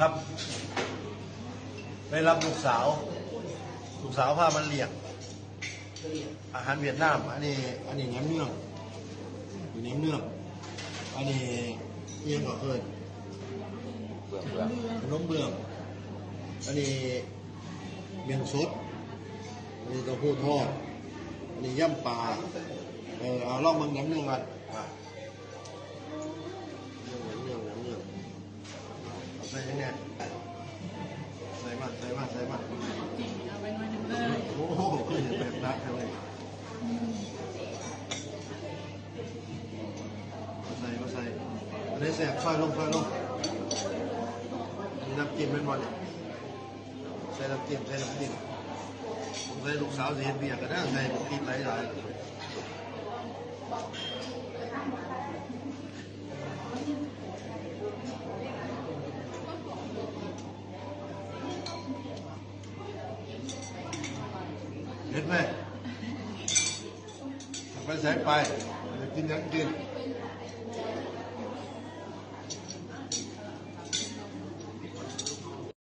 ครับไปรับลูกสาว ลูกสาวพามันเลี้ยงอาหารเวียดนาม อันนี้ อันนี้แหนมเนืองอันนี้เนือง อันนี้เอียงก็เอิญเบื้องเบื้องขนมเบื้องอันนี้เมียงสดอันนี้เต้าหู้ทอดอันนี้ย่ำปลาเออเอาลองมึงน้ำเนืองกัน ใส่ยังไงใส่มาใส่มาใส่มาจริงเอาไปหน่อยหนึงเลยโอ้โหเห็นแบบนักเลยมาใส่มาใส่อันนี้แสบซอยลงซอยลงมีน้ำจิ้มเป็นบอลใส่น้ำจิ้มใส่น้ำจิ้มผมใส่ลูกสาวสีเห็นเบียร์กันนะใส่พริกหลายๆ เห็นไหมไปใส่ไปกินยังกิน